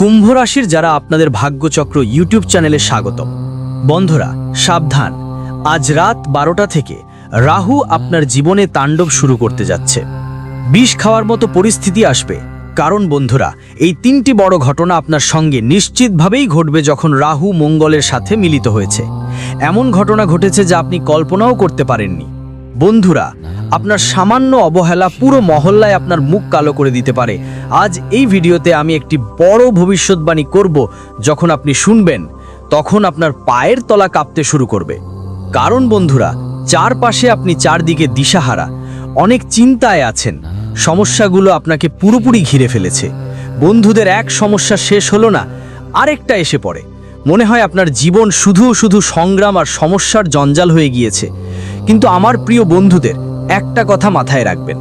কুম্ভ রাশির যারা আপনাদের ভাগ্যচক্র ইউটিউব চ্যানেলে স্বাগতম। বন্ধুরা, সাবধান। আজ রাত বারোটা থেকে রাহু আপনার জীবনে তাণ্ডব শুরু করতে যাচ্ছে। বিষ খাওয়ার মতো পরিস্থিতি আসবে। কারণ বন্ধুরা, এই তিনটি বড় ঘটনা আপনার সঙ্গে নিশ্চিতভাবেই ঘটবে যখন রাহু মঙ্গলের সাথে মিলিত হয়েছে। এমন ঘটনা ঘটেছে যা আপনি কল্পনাও করতে পারেননি। বন্ধুরা, আপনার সামান্য অবহেলা পুরো মহল্লায় আপনার মুখ কালো করে দিতে পারে। আজ এই ভিডিওতে আমি একটি বড় ভবিষ্যৎবাণী করব, যখন আপনি শুনবেন, তখন আপনার পায়ের তলা কাঁপতে শুরু করবে। কারণ বন্ধুরা, চারপাশে আপনি চারদিকে দিশাহারা, অনেক চিন্তায় আছেন, সমস্যাগুলো আপনাকে পুরোপুরি ঘিরে ফেলেছে। বন্ধুদের এক সমস্যা শেষ হলো না, আরেকটা এসে পড়ে। মনে হয় আপনার জীবন শুধু শুধু সংগ্রাম আর সমস্যার জঞ্জাল হয়ে গিয়েছে। কিন্তু আমার প্রিয় বন্ধুদের একটা কথা মাথায় রাখবেন।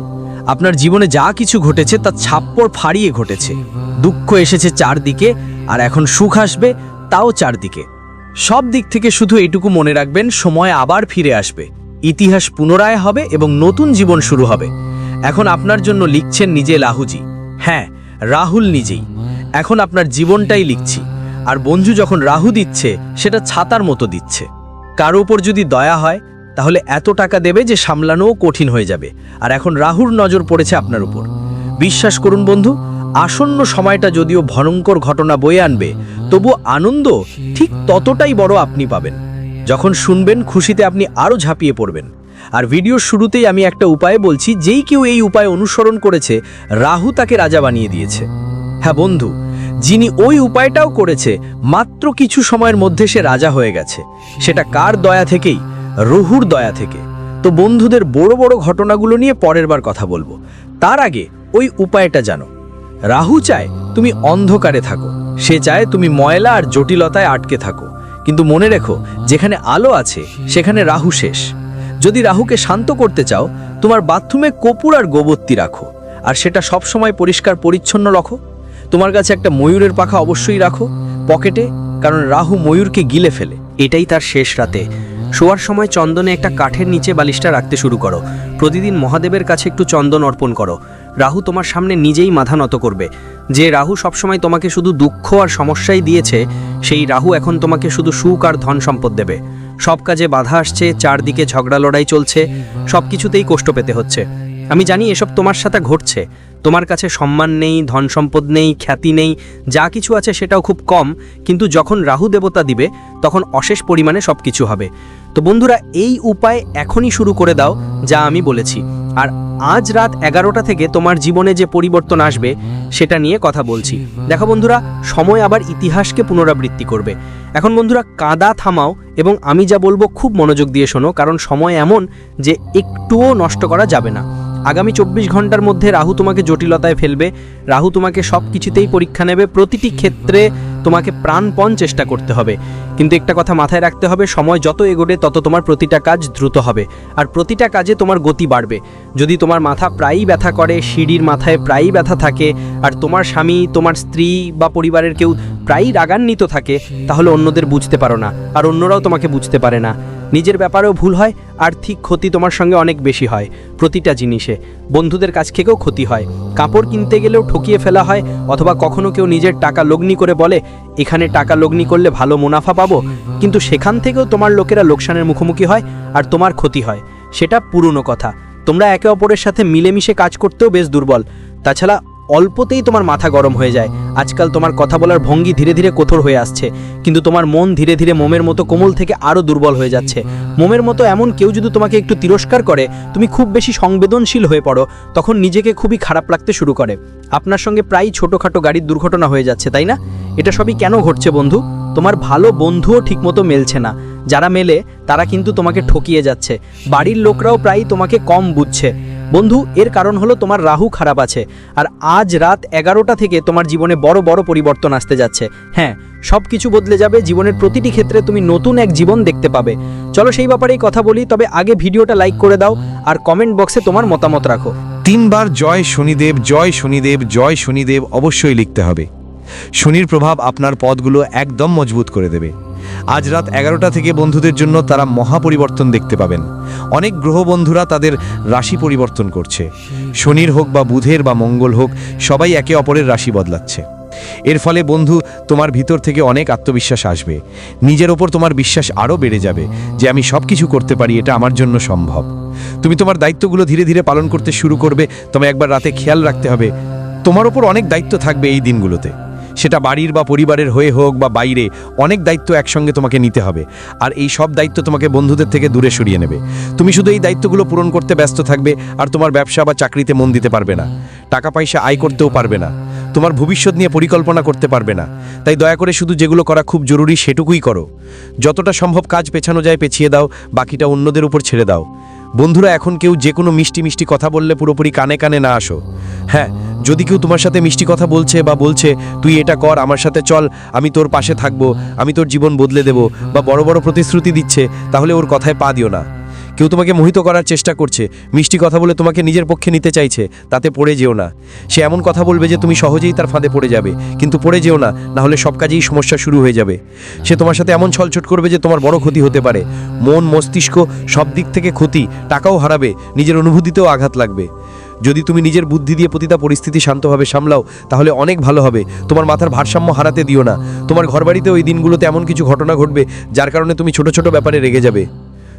আপনার জীবনে যা কিছু ঘটেছে তা ছাপ্পড় ফাড়িয়ে ঘটেছে। দুঃখ এসেছে চারদিকে আর এখন সুখ আসবে তাও চারদিকে। সব দিক থেকে শুধু এটুকু মনে রাখবেন, সময় আবার ফিরে আসবে। ইতিহাস পুনরায় হবে এবং নতুন জীবন শুরু হবে। এখন আপনার জন্য লিখছেন নিজে লাহুজি। হ্যাঁ রাহুল নিজেই। এখন আপনার জীবনটাই লিখছি। আর বন্ধু যখন রাহু দিচ্ছে, সেটা ছাতার মতো দিচ্ছে। কারও উপর যদি দয়া হয় তাহলে এত টাকা দেবে যে সামলানোও কঠিন হয়ে যাবে। আর এখন রাহুর নজর পড়েছে আপনার উপর। বিশ্বাস করুন বন্ধু, আসন্ন সময়টা যদিও ভয়ঙ্কর ঘটনা বয়ে আনবে, তবু আনন্দ ঠিক ততটাই বড় আপনি পাবেন। যখন শুনবেন, খুশিতে আপনি আরও ঝাঁপিয়ে পড়বেন। আর ভিডিওর শুরুতেই আমি একটা উপায় বলছি, যেই কেউ এই উপায় অনুসরণ করেছে, রাহু তাকে রাজা বানিয়ে দিয়েছে। হ্যাঁ বন্ধু, যিনি ওই উপায়টাও করেছে, মাত্র কিছু সময়ের মধ্যে সে রাজা হয়ে গেছে। সেটা কার দয়া থেকেই? রহুর দয়া থেকে। তো বন্ধুদের বড় বড় ঘটনাগুলো নিয়ে পরের বার কথা বলব। তার আগে ওই উপায়টা জানো। রাহু চায় তুমি অন্ধকারে থাকো। সে চায় তুমি ময়লা আর জটিলতায় আটকে থাকো। কিন্তু মনে রেখো, যেখানে আলো আছে, সেখানে রাহু শেষ। যদি রাহুকে শান্ত করতে চাও, তোমার বাথরুমে কপুর আর গোবর্তি রাখো। আর সেটা সব সময় পরিষ্কার পরিচ্ছন্ন রাখো। তোমার কাছে একটা ময়ূরের পাখা অবশ্যই রাখো। পকেটে, কারণ রাহু ময়ূরকে গিলে ফেলে। এটাই তার শেষ রাতে। শোয়ার সময় চন্দনে একটা কাঠের নিচে বালিশটা রাখতে শুরু করো। প্রতিদিন মহাদেবের কাছে একটু চন্দন অর্পণ করো। রাহু তোমার সামনে নিজেই মাথা নত করবে। যে রাহু সবসময় তোমাকে শুধু দুঃখ আর সমস্যাই দিয়েছে, সেই রাহু এখন তোমাকে শুধু সুখ আর ধন সম্পদ দেবে। সব কাজে বাধা আসছে, চারদিকে ঝগড়া লড়াই চলছে সব কিছুতেই কষ্ট পেতে হচ্ছে। আমি জানি এসব তোমার সাথে ঘটছে। তোমার কাছে সম্মান নেই, ধন সম্পদ নেই, খ্যাতি নেই, যা কিছু আছে সেটাও খুব কম, কিন্তু যখন রাহু দেবতা দিবে, তখন অশেষ পরিমাণে সব কিছু হবে। তো বন্ধুরা, এই উপায় এখনই শুরু করে দাও, যা আমি বলেছি। আর আজ রাত এগারোটা থেকে তোমার জীবনে যে পরিবর্তন আসবে, সেটা নিয়ে কথা বলছি। দেখো বন্ধুরা, সময় আবার ইতিহাসকে পুনরাবৃত্তি করবে। এখন বন্ধুরা, কাদা থামাও, এবং আমি যা বলব খুব মনোযোগ দিয়ে শোনো, কারণ সময় এমন যে একটুও নষ্ট করা যাবে না। আগামী চব্বিশ ঘণ্টার মধ্যে রাহু তোমাকে জটিলতায় ফেলবে। রাহু তোমাকে সব কিছুতেই পরীক্ষা নেবে। প্রতিটি ক্ষেত্রে তোমাকে প্রাণপণ চেষ্টা করতে হবে। কিন্তু একটা কথা মাথায় রাখতে হবে, সময় যত এগোবে তত তোমার প্রতিটা কাজ দ্রুত হবে। আর প্রতিটা কাজে তোমার গতি বাড়বে। যদি তোমার মাথা প্রায়ই ব্যথা করে, সিঁড়ির মাথায় প্রায়ই ব্যথা থাকে, আর তোমার স্বামী, তোমার স্ত্রী বা পরিবারের কেউ প্রায়ই রাগান্বিত থাকে, তাহলে অন্যদের বুঝতে পারো না। আর অন্যরাও তোমাকে বুঝতে পারে না। নিজের ব্যাপারেও ভুল হয়, আর্থিক ক্ষতি তোমার সঙ্গে অনেক বেশি হয়, প্রতিটা জিনিসে। বন্ধুদের কাছ থেকেও ক্ষতি হয়। কাপড় কিনতে গেলেও ঠকিয়ে ফেলা হয়, অথবা কখনো কেউ নিজের টাকা লগ্নি করে বলে, এখানে টাকা লগ্নি করলে ভালো মুনাফা পাবো। কিন্তু সেখান থেকেও তোমার লোকেরা লোকসানের মুখোমুখি হয়, আর তোমার ক্ষতি হয়। সেটা পুরনো কথা। তোমরা একে অপরের সাথে মিলেমিশে কাজ করতেও বেশ দুর্বল। তাছাড়া অল্পতেই তোমার মাথা গরম হয়ে যায়। আজকাল তোমার কথা বলার ভঙ্গি ধীরে ধীরে কঠোর হয়ে আসছে। কিন্তু তোমার মন ধীরে ধীরে মোমের মতো কোমল থেকে আরও দুর্বল হয়ে যাচ্ছে। মোমের মতো এমন কেউ যদি তোমাকে একটু তিরস্কার করে, তুমি খুব বেশি সংবেদনশীল হয়ে পড়ো, তখন নিজেকে খুবই খারাপ লাগতে শুরু করে। আপনার সঙ্গে প্রায় ছোটোখাটো গাড়ির দুর্ঘটনা হয়ে যাচ্ছে, তাই না? এটা সবই কেন ঘটছে বন্ধু? তোমার ভালো বন্ধুও ঠিকমতো মেলছে না। যারা মেলে, তারা কিন্তু তোমাকে ঠকিয়ে যাচ্ছে। বাড়ির লোকরাও প্রায় তোমাকে কম বুঝছে। বন্ধু, এর কারণ হলো তোমার রাহু খারাপ আছে, আর আজ রাত এগারোটা থেকে তোমার জীবনে বড় বড় পরিবর্তন আসতে যাচ্ছে। হ্যাঁ সব কিছু বদলে যাবে, জীবনের প্রতিটি ক্ষেত্রে তুমি নতুন এক জীবন দেখতে পাবে। চলো সেই ব্যাপারেই কথা বলি, তবে আগে ভিডিওটা লাইক করে দাও আর কমেন্ট বক্সে তোমার মতামত রাখো। তিনবার জয় শনিদেব জয় শনিদেব জয় শনিদেব অবশ্যই লিখতে হবে। শনির প্রভাব আপনার পদগুলো একদম মজবুত করে দেবে। আজ রাত এগারোটা থেকে বন্ধুদের জন্য তারা মহা পরিবর্তন দেখতে পাবেন। অনেক গ্রহ বন্ধুরা তাদের রাশি পরিবর্তন করছে। শনির হোক বা বুধের বা মঙ্গল হোক, সবাই একে অপরের রাশি বদলাচ্ছে। এর ফলে বন্ধু, তোমার ভিতর থেকে অনেক আত্মবিশ্বাস আসবে। নিজের ওপর তোমার বিশ্বাস আরও বেড়ে যাবে যে আমি সব কিছু করতে পারি, এটা আমার জন্য সম্ভব। তুমি তোমার দায়িত্বগুলো ধীরে ধীরে পালন করতে শুরু করবে, তবে একবার রাতে খেয়াল রাখতে হবে, তোমার ওপর অনেক দায়িত্ব থাকবে এই দিনগুলোতে। সেটা বাড়ির বা পরিবারের হয়ে হোক বা বাইরে, অনেক দায়িত্ব একসঙ্গে তোমাকে নিতে হবে। আর এই সব দায়িত্ব তোমাকে বন্ধুদের থেকে দূরে সরিয়ে নেবে। তুমি শুধু এই দায়িত্বগুলো পূরণ করতে ব্যস্ত থাকবে আর তোমার ব্যবসা বা চাকরিতে মন দিতে পারবে না। টাকা পয়সা আয় করতেও পারবে না। তোমার ভবিষ্যৎ নিয়ে পরিকল্পনা করতে পারবে না। তাই দয়া করে শুধু যেগুলো করা খুব জরুরি সেটুকুই করো। যতটা সম্ভব কাজ পেছানো যায় পেছিয়ে দাও, বাকিটা অন্যদের উপর ছেড়ে দাও। বন্ধুরা, এখন কেউ যে কোনো মিষ্টি মিষ্টি কথা বললে পুরোপুরি কানে কানে না আসো। হ্যাঁ যদি কেউ তোমার সাথে মিষ্টি কথা বলছে বা বলছে, তুই এটা কর, আমার সাথে চল, আমি তোর পাশে থাকব, আমি তোর জীবন বদলে দেব বা বড় বড় প্রতিশ্রুতি দিচ্ছে, তাহলে ওর কথায় পা দিও না। কেউ তোমাকে মোহিত করার চেষ্টা করছে, মিষ্টি কথা বলে তোমাকে নিজের পক্ষে নিতে চাইছে, তাতে পড়ে যেও না। সে এমন কথা বলবে যে তুমি সহজেই তার ফাঁদে পড়ে যাবে, কিন্তু পড়ে যেও না না হলে সব কাজেই সমস্যা শুরু হয়ে যাবে। সে তোমার সাথে এমন ছলছট করবে যে তোমার বড় ক্ষতি হতে পারে। মন, মস্তিষ্ক সব দিক থেকে ক্ষতি, টাকাও হারাবে, নিজের অনুভূতিতেও আঘাত লাগবে। যদি তুমি নিজের বুদ্ধি দিয়ে প্রতিটা পরিস্থিতি শান্তভাবে সামলাও, তাহলে অনেক ভালো হবে। তোমার মাথার ভারসাম্য হারাতে দিও না। তোমার ঘরবাড়িতে ওই দিনগুলোতে এমন কিছু ঘটনা ঘটবে, যার কারণে তুমি ছোট ছোট ব্যাপারে রেগে যাবে।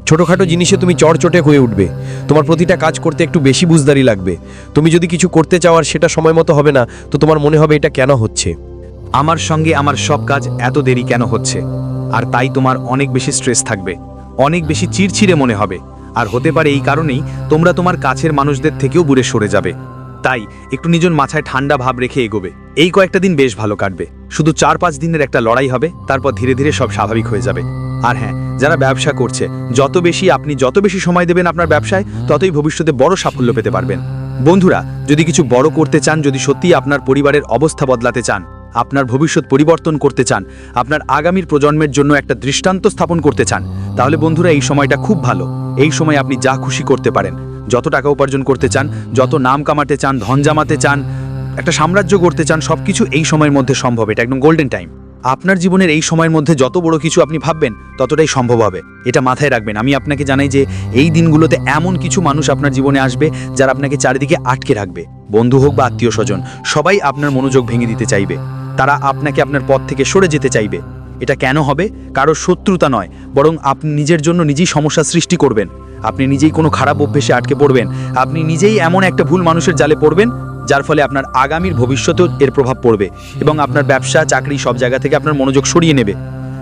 ছোটোখাটো জিনিসে তুমি চটচটে হয়ে উঠবে। তোমার প্রতিটা কাজ করতে একটু বেশি বুঝদারি লাগবে। তুমি যদি কিছু করতে চাও আর সেটা সময় মতো হবে না, তো তোমার মনে হবে এটা কেন হচ্ছে? আমার সঙ্গে আমার সব কাজ এত দেরি কেন হচ্ছে? আর তাই তোমার অনেক বেশি স্ট্রেস থাকবে। অনেক বেশি চিড়চিড়ে মনে হবে। আর হতে পারে এই কারণেই তোমরা তোমার কাছের মানুষদের থেকেও দূরে সরে যাবে। তাই একটু নিজের মাথায় ঠান্ডা ভাব রেখে এগোবে। এই কয়েকটা দিন বেশ ভালো কাটবে। শুধু চার পাঁচ দিনের একটা লড়াই হবে, তারপর ধীরে ধীরে সব স্বাভাবিক হয়ে যাবে। আর হ্যাঁ যারা ব্যবসা করছে, যত বেশি আপনি, যত বেশি সময় দেবেন আপনার ব্যবসায়, ততই ভবিষ্যতে বড় সাফল্য পেতে পারবেন। বন্ধুরা, যদি কিছু বড় করতে চান, যদি সত্যিই আপনার পরিবারের অবস্থা বদলাতে চান, আপনার ভবিষ্যৎ পরিবর্তন করতে চান, আপনার আগামীর প্রজন্মের জন্য একটা দৃষ্টান্ত স্থাপন করতে চান, তাহলে বন্ধুরা এই সময়টা খুব ভালো। এই সময় আপনি যা খুশি করতে পারেন। যত টাকা উপার্জন করতে চান, যত নাম কামাতে চান, ধন জামাতে চান, একটা সাম্রাজ্য করতে চান, সবকিছু এই সময়ের মধ্যে সম্ভব। এটা একদম গোল্ডেন টাইম আপনার জীবনের এই সময়ের মধ্যে যত বড় কিছু আপনি ভাববেন, ততটাই সম্ভব হবে। এটা মাথায় রাখবেন। আমি আপনাকে জানাই যে, এই দিনগুলোতে এমন কিছু মানুষ আপনার জীবনে আসবে, যারা আপনাকে চারিদিকে আটকে রাখবে। বন্ধু হোক বা আত্মীয় স্বজন, সবাই আপনার মনোযোগ ভেঙে দিতে চাইবে। তারা আপনাকে আপনার পথ থেকে সরে যেতে চাইবে। এটা কেন হবে? কারও শত্রুতা নয়, বরং আপনি নিজের জন্য নিজেই সমস্যা সৃষ্টি করবেন। আপনি নিজেই কোনো খারাপ অভ্যেসে আটকে পড়বেন। আপনি নিজেই এমন একটা ভুল মানুষের জালে পড়বেন যার ফলে আপনার আগামীর ভবিষ্যতেও এর প্রভাব পড়বে এবং আপনার ব্যবসা, চাকরি সব জায়গা থেকে আপনার মনোযোগ সরিয়ে নেবে।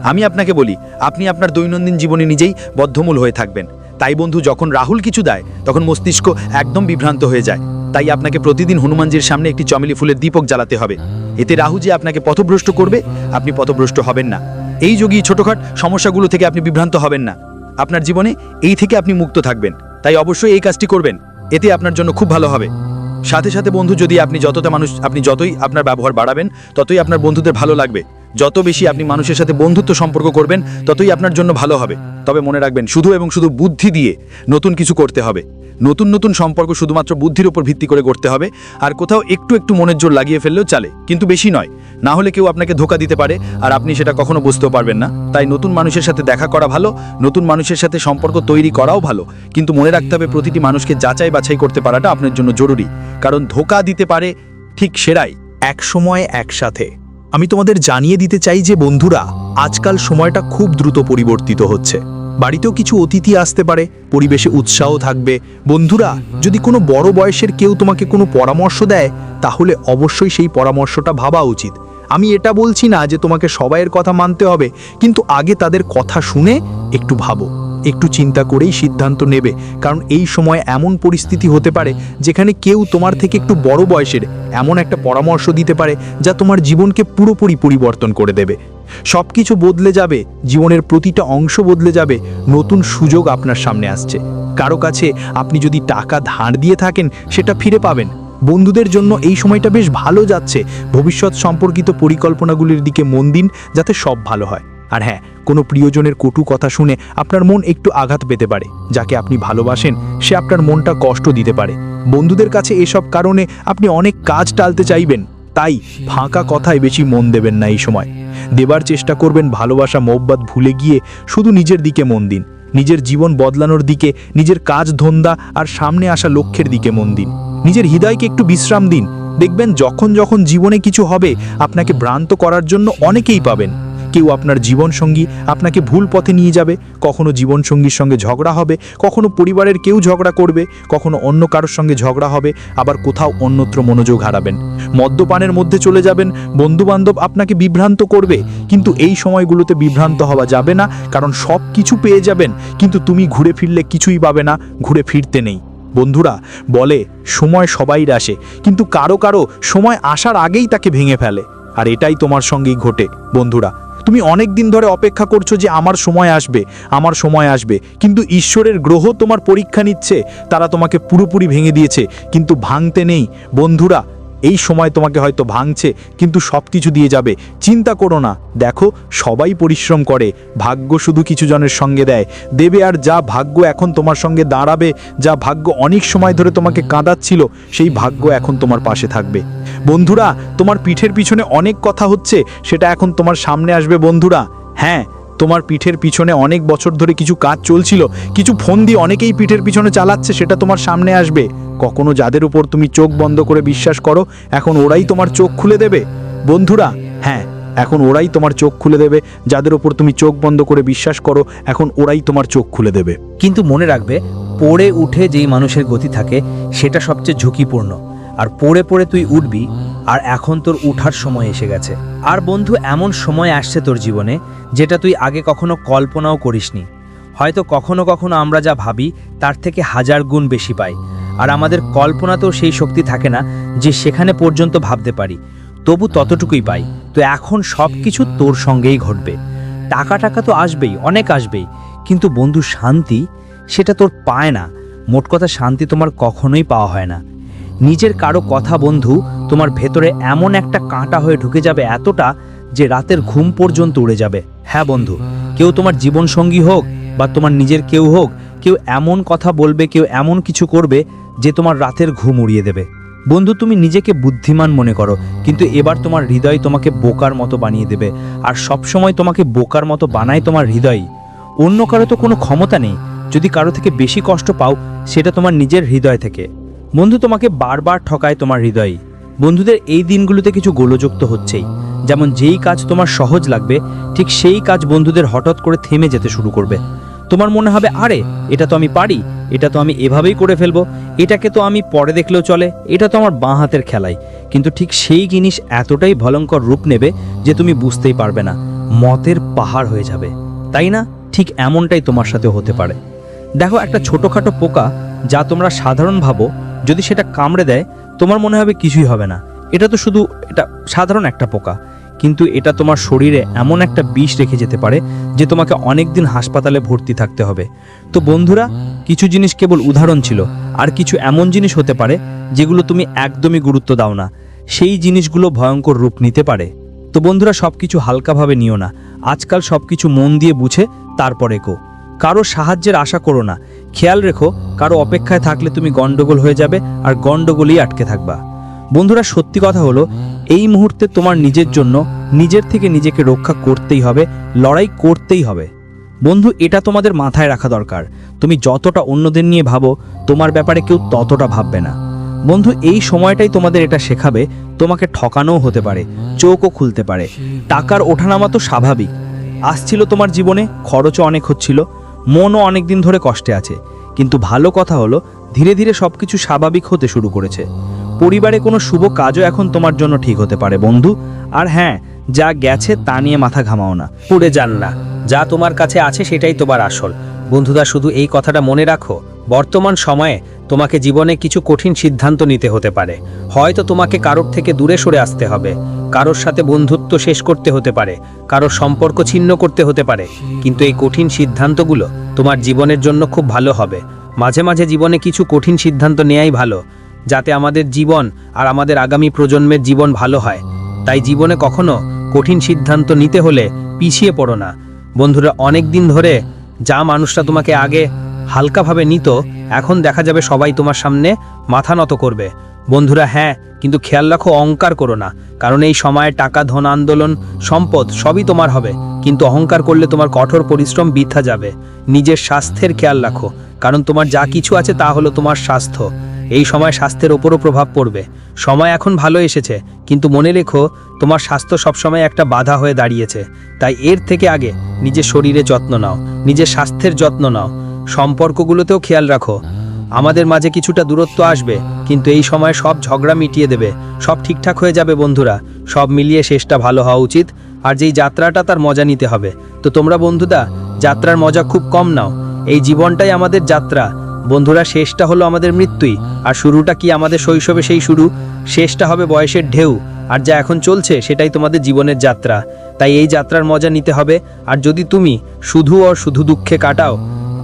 আমি আপনাকে বলি, আপনি আপনার দৈনন্দিন জীবনে নিজেই বদ্ধমূল হয়ে থাকবেন। তাই বন্ধু, যখন রাহুল কিছু দেয়, তখন মস্তিষ্ক একদম বিভ্রান্ত হয়ে যায়। তাই আপনাকে প্রতিদিন হনুমানজির সামনে একটি চমেলি ফুলের দীপক জ্বালাতে হবে। এতে রাহু যে আপনাকে পথভ্রষ্ট করবে, আপনি পথভ্রষ্ট হবেন না। এই যোগী ছোটখাট সমস্যাগুলো থেকে আপনি বিভ্রান্ত হবেন না। আপনার জীবনে এই থেকে আপনি মুক্ত থাকবেন। তাই অবশ্যই এই কাজটি করবেন। এতে আপনার জন্য খুব ভালো হবে। সাথে সাথে বন্ধু, যদি আপনি যতটা মানুষ, আপনি যতই আপনার ব্যবহার বাড়াবেন, ততই আপনার বন্ধুদের ভালো লাগবে। যত বেশি আপনি মানুষের সাথে বন্ধুত্ব সম্পর্ক করবেন, ততই আপনার জন্য ভালো হবে। তবে মনে রাখবেন, শুধু এবং শুধু বুদ্ধি দিয়ে নতুন কিছু করতে হবে। নতুন নতুন সম্পর্ক শুধুমাত্র বুদ্ধির উপর ভিত্তি করে করতে হবে, আর কোথাও একটু একটু মনের জোর লাগিয়ে ফেললেও চলে। কিন্তু বেশি নয়, না হলে কেউ আপনাকে ধোকা দিতে পারে, আর আপনি সেটা কখনো বুঝতেও পারবেন না। তাই নতুন মানুষের সাথে দেখা করা ভালো, নতুন মানুষের সাথে সম্পর্ক তৈরি করাও ভালো। কিন্তু মনে রাখতে হবে, প্রতিটি মানুষকে যাচাই বাছাই করতে পারাটা আপনার জন্য জরুরি। কারণ ধোকা দিতে পারে ঠিক সেরাই, এক সময় একসাথে। আমি তোমাদের জানিয়ে দিতে চাই যে বন্ধুরা, আজকাল সময়টা খুব দ্রুত পরিবর্তিত হচ্ছে। বাড়িতেও কিছু অতিথি আসতে পারে, পরিবেশে উৎসাহ থাকবে। বন্ধুরা, যদি কোনো বড় বয়সের কেউ তোমাকে কোনো পরামর্শ দেয়, তাহলে অবশ্যই সেই পরামর্শটা ভাবা উচিত। আমি এটা বলছি না যে তোমাকে সবাইয়ের কথা মানতে হবে, কিন্তু আগে তাদের কথা শুনে একটু ভাবো। একটু চিন্তা করেই সিদ্ধান্ত নেবে। কারণ এই সময় এমন পরিস্থিতি হতে পারে যেখানে কেউ তোমার থেকে একটু বড় বয়সের এমন একটা পরামর্শ দিতে পারে যা তোমার জীবনকে পুরোপুরি পরিবর্তন করে দেবে। সব কিছু বদলে যাবে, জীবনের প্রতিটা অংশ বদলে যাবে, নতুন সুযোগ আপনার সামনে আসছে। কারও কাছে আপনি যদি টাকা ধার দিয়ে থাকেন, সেটা ফিরে পাবেন। বন্ধুদের জন্য এই সময়টা বেশ ভালো যাচ্ছে। ভবিষ্যৎ সম্পর্কিত পরিকল্পনাগুলির দিকে মন দিন, যাতে সব ভালো হয়। আর হ্যাঁ কোনো প্রিয়জনের কটু কথা শুনে আপনার মন একটু আঘাত পেতে পারে, যাকে আপনি ভালোবাসেন, সে আপনার মনটা কষ্ট দিতে পারে। বন্ধুদের কাছে এসব কারণে আপনি অনেক কাজ টালতে চাইবেন, তাই ফাঁকা কথায় বেশি মন দেবেন না এই সময়। দেবার চেষ্টা করবেন, ভালোবাসা মহব্বত ভুলে গিয়ে শুধু নিজের দিকে মন দিন। নিজের জীবন বদলানোর দিকে, নিজের কাজ ধন্দা আর সামনে আসা লক্ষ্যের দিকে মন দিন। নিজের হৃদয়কে একটু বিশ্রাম দিন। দেখবেন যখন যখন জীবনে কিছু হবে, আপনাকে ভ্রান্ত করার জন্য অনেকেই পাবেন। কেউ আপনার জীবনসঙ্গী আপনাকে ভুল পথে নিয়ে যাবে, কখনো জীবনসঙ্গীর সঙ্গে ঝগড়া হবে, কখনো পরিবারের কেউ ঝগড়া করবে, কখনো অন্য কারোর সঙ্গে ঝগড়া হবে, আবার কোথাও অন্যত্র মনোযোগ হারাবেন। মদ্যপানের মধ্যে চলে যাবেন, বন্ধুবান্ধব আপনাকে বিভ্রান্ত করবে, কিন্তু এই সময়গুলোতে বিভ্রান্ত হওয়া যাবে না, কারণ সব কিছু পেয়ে যাবেন, কিন্তু তুমি ঘুরে ফিরলে কিছুই পাবে না, ঘুরে ফিরতে নেই। বন্ধুরা, বলে, সময় সবাই আসে, কিন্তু কারও কারও সময় আসার আগেই তাকে ভেঙে ফেলে, আর এটাই তোমার সঙ্গেই ঘটে, বন্ধুরা। তুমি অনেক দিন ধরে অপেক্ষা করছ যে আমার সময় আসবে, আমার সময় আসবে। কিন্তু ঈশ্বরের গ্রহ তোমার পরীক্ষা নিচ্ছে, তারা তোমাকে পুরোপুরি ভেঙে দিয়েছে। কিন্তু ভাঙতে নেই। বন্ধুরা, এই সময় তোমাকে হয়তো ভাঙছে, কিন্তু সব কিছু দিয়ে যাবে। চিন্তা করো না। দেখো, সবাই পরিশ্রম করে। ভাগ্য শুধু কিছু জনের সঙ্গে দেয়। দেবে আর যা ভাগ্য এখন তোমার সঙ্গে দাঁড়াবে, যা ভাগ্য অনেক সময় ধরে তোমাকে কাঁদাচ্ছিল, সেই ভাগ্য এখন তোমার পাশে থাকবে। বন্ধুরা, তোমার পিঠের পিছনে অনেক কথা হচ্ছে, সেটা এখন তোমার সামনে আসবে বন্ধুরা। হ্যাঁ তোমার পিঠের পিছনে অনেক বছর ধরে কিছু কাজ চলছিল, কিছু ফোন দিয়ে অনেকেই পিঠের পিছনে চালাচ্ছে, সেটা তোমার সামনে আসবে। কখনো যাদের উপর তুমি চোখ বন্ধ করে বিশ্বাস করো, এখন ওরাই তোমার চোখ খুলে দেবে। বন্ধুরা হ্যাঁ এখন ওরাই তোমার চোখ খুলে দেবে। যাদের ওপর তুমি চোখ বন্ধ করে বিশ্বাস করো, এখন ওরাই তোমার চোখ খুলে দেবে। কিন্তু মনে রাখবে, পড়ে উঠে যেই মানুষের গতি থাকে, সেটা সবচেয়ে ঝুঁকিপূর্ণ। আর পড়ে পড়ে তুই উঠবি, আর এখন তোর উঠার সময় এসে গেছে। আর বন্ধু, এমন সময় আসছে তোর জীবনে, যেটা তুই আগে কখনো কল্পনাও করিসনি। হয়তো কখনো কখনো আমরা যা ভাবি, তার থেকে হাজার গুণ বেশি পাই। আর আমাদের কল্পনাতেও সেই শক্তি থাকে না, যে সেখানে পর্যন্ত ভাবতে পারি। তবু ততটুকুই পাই। তো এখন সব কিছু তোর সঙ্গেই ঘটবে। টাকা টাকা তো আসবেই, অনেক আসবেই। কিন্তু বন্ধু, শান্তি, সেটা তোর পায় না। মোট কথা, শান্তি তোমার কখনোই পাওয়া হয় না। নিজের কারও কথা বন্ধু তোমার ভেতরে এমন একটা কাঁটা হয়ে ঢুকে যাবে এতটা যে রাতের ঘুম পর্যন্ত উড়ে যাবে। হ্যাঁ বন্ধু, কেউ তোমার জীবনসঙ্গী হোক বা তোমার নিজের কেউ হোক, কেউ এমন কথা বলবে, কেউ এমন কিছু করবে যে তোমার রাতের ঘুম উড়িয়ে দেবে। বন্ধু, তুমি নিজেকে বুদ্ধিমান মনে করো, কিন্তু এবার তোমার হৃদয় তোমাকে বোকার মতো বানিয়ে দেবে আর সবসময় তোমাকে বোকার মতো বানায় তোমার হৃদয়। অন্য কারও তো কোনো ক্ষমতা নেই। যদি কারও থেকে বেশি কষ্ট পাও, সেটা তোমার নিজের হৃদয় থেকে। বন্ধু তোমাকে বারবার ঠকায় তোমার হৃদয়। বন্ধুদের এই দিনগুলোতে কিছু গোলযোগ তো হচ্ছেই। যেমন যেই কাজ তোমার সহজ লাগবে, ঠিক সেই কাজ বন্ধুদের হঠাৎ করে থেমে যেতে শুরু করবে। তোমার মনে হবে, আরে, এটা তো আমি পারি, এটা তো আমি এভাবেই করে ফেলব, এটাকে তো আমি পরে দেখলেও চলে, এটা তো আমার বাঁ হাতের খেলাই। কিন্তু ঠিক সেই জিনিস এতটাই ভয়ঙ্কর রূপ নেবে যে তুমি বুঝতেই পারবে না, মতের পাহাড় হয়ে যাবে। তাই না? ঠিক এমনটাই তোমার সাথে হতে পারে। দেখো একটা ছোটোখাটো পোকা, যা তোমরা সাধারণ ভাবো যদি সেটা কামড়ে দেয়, তোমার মনে হবে কিছুই হবে না। এটা তো শুধু, এটা সাধারণ একটা পোকা। কিন্তু এটা তোমার শরীরে এমন একটা বিষ রেখে যেতে পারে যে তোমাকে অনেক দিন হাসপাতালে ভর্তি থাকতে হবে। তো বন্ধুরা, কিছু জিনিস কেবল উদাহরণ ছিল, আর কিছু এমন জিনিস হতে পারে যেগুলো তুমি একদমই গুরুত্ব দাও না। সেই জিনিসগুলো ভয়ঙ্কর রূপ নিতে পারে। তো বন্ধুরা সব কিছু হালকাভাবে নিও না। আজকাল সব কিছু মন দিয়ে বুঝে তারপরে কো কারও সাহায্যের আশা করো না। খেয়াল রেখো, কারও অপেক্ষায় থাকলে তুমি গন্ডগোল হয়ে যাবে আর গন্ডগোলেই আটকে থাকবা। বন্ধুরা, সত্যি কথা হলো, এই মুহূর্তে তোমার নিজের জন্য নিজের থেকে নিজেকে রক্ষা করতেই হবে, লড়াই করতেই হবে। বন্ধু, এটা তোমাদের মাথায় রাখা দরকার। তুমি যতটা অন্যদের নিয়ে ভাবো, তোমার ব্যাপারে কেউ ততটা ভাববে না। বন্ধু, এই সময়টাই তোমাদের এটা শেখাবে, তোমাকে ঠকানোও হতে পারে, চোখও খুলতে পারে। টাকার ওঠানামা তো স্বাভাবিক। আসছিল তোমার জীবনে, খরচও অনেক হচ্ছিল। মনও অনেক দিন ধরে কষ্টে আছে। কিন্তু ভালো কথা হলো, ধীরে ধীরে সবকিছু স্বাভাবিক হতে শুরু করেছে। পরিবারে কোনো শুভ কাজও এখন তোমার জন্য ঠিক হতে পারে, বন্ধু। আর হ্যাঁ যা গেছে তা নিয়ে মাথা ঘামাও না। পুড়ে যান না। যা তোমার কাছে আছে সেটাই তোমার আসল। বন্ধুরা শুধু এই কথাটা মনে রাখো। বর্তমান সময়ে তোমাকে জীবনে কিছু কঠিন সিদ্ধান্ত নিতে হতে পারে। হয়তো তোমাকে কারোর থেকে দূরে সরে আসতে হবে। কারোর সাথে বন্ধুত্ব শেষ করতে হতে পারে। কারোর সম্পর্ক ছিন্ন করতে হতে পারে। কিন্তু এই কঠিন সিদ্ধান্তগুলো তোমার জীবনের জন্য খুব ভালো হবে। মাঝে মাঝে জীবনে কিছু কঠিন সিদ্ধান্ত নেয়াই ভালো, যাতে আমাদের জীবন আর আমাদের আগামী প্রজন্মের জীবন ভালো হয়। তাই জীবনে কখনো কঠিন সিদ্ধান্ত নিতে হলে পিছিয়ে পড়ো না। বন্ধুরা অনেক দিন ধরে যা মানুষটা তোমাকে আগে হালকাভাবে নিত, এখন দেখা যাবে সবাই তোমার সামনে মাথা নত করবে। বন্ধুরা হ্যাঁ কিন্তু খেয়াল রাখো, অহংকার করো না, কারণ এই সময়ে টাকা, ধন, আন্দোলন, সম্পদ সবই তোমার হবে, কিন্তু অহংকার করলে তোমার কঠোর পরিশ্রম বৃথা যাবে। নিজের স্বাস্থ্যের খেয়াল রাখো, কারণ তোমার যা কিছু আছে তা হলো তোমার স্বাস্থ্য। এই সময় স্বাস্থ্যের ওপরও প্রভাব পড়বে। সময় এখন ভালো এসেছে, কিন্তু মনে রেখো, তোমার স্বাস্থ্য সবসময় একটা বাধা হয়ে দাঁড়িয়েছে। তাই এর থেকে আগে নিজের শরীরে যত্ন নাও, নিজের স্বাস্থ্যের যত্ন নাও। সম্পর্কগুলোতেও খেয়াল রাখো। আমাদের মাঝে কিছুটা দূরত্ব আসবে, কিন্তু এই সময় সব ঝগড়া মিটিয়ে দেবে, সব ঠিকঠাক হয়ে যাবে বন্ধুরা, সব মিলিয়ে শেষটা ভালো হওয়া উচিত, আর যেই যাত্রাটা তার মজা নিতে হবে। তো তোমরা বন্ধুদা, যাত্রার মজা খুব কম নাও, এই জীবনটাই আমাদের যাত্রা। বন্ধুরা, শেষটা হলো আমাদের মৃত্যুই, আর শুরুটা কি আমাদের শৈশবে সেই শুরু? শেষটা হবে বয়সের ঢেউ, আর যা এখন চলছে সেটাই তোমাদের জীবনের যাত্রা। তাই এই যাত্রার মজা নিতে হবে, আর যদি তুমি শুধু ও শুধু দুঃখে কাটাও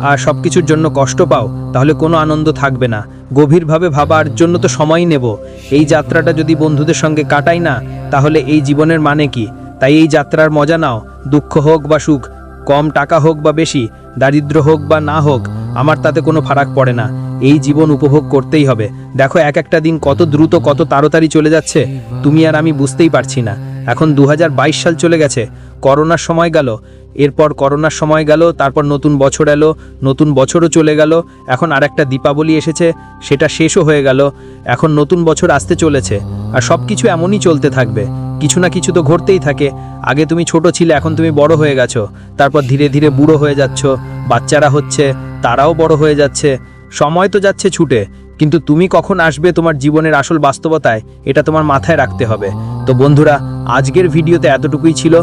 আর সব কিছুর জন্য কষ্ট পাও, তাহলে কোনো আনন্দ থাকবে না। গভীরভাবে ভাবার জন্য তো সময় নেব। এই যাত্রাটা যদি বন্ধুদের সঙ্গে কাটাই না, তাহলে এই জীবনের মানে কি? তাই এই যাত্রার মজা নাও। দুঃখ হোক বা সুখ, কম টাকা হোক বা বেশি, দারিদ্র হোক বা না হোক, আমার তাতে কোনো ফারাক পড়ে না। এই জীবন উপভোগ করতেই হবে। দেখো, এক একটা দিন কত দ্রুত, কত তাড়াতাড়ি চলে যাচ্ছে, তুমি আর আমি বুঝতেই পারছি না। এখন দু হাজার বাইশ সাল চলে গেছে। করোনার সময় গেল। এরপর করোনার সময় গেল, তারপর নতুন বছর এলো, নতুন বছরও চলে গেল। এখন আর একটা দীপাবলি এসেছে, সেটা শেষও হয়ে গেল। এখন নতুন বছর আসতে চলেছে, আর সব কিছু এমনই চলতে থাকবে। কিছু না কিছু তো ঘটতেই থাকে। আগে তুমি ছোট ছিলে, এখন তুমি বড় হয়ে গেছো। তারপর ধীরে ধীরে বুড়ো হয়ে যাচ্ছ, বাচ্চারা হচ্ছে, তারাও বড় হয়ে যাচ্ছে। সময় তো যাচ্ছে ছুটে কিন্তু তুমি কখন আসবে তোমার জীবনের আসল বাস্তবতায়, এটা তোমার মাথায় রাখতে হবে। তো বন্ধুরা, আজকের ভিডিওতে এতটুকুই ছিল।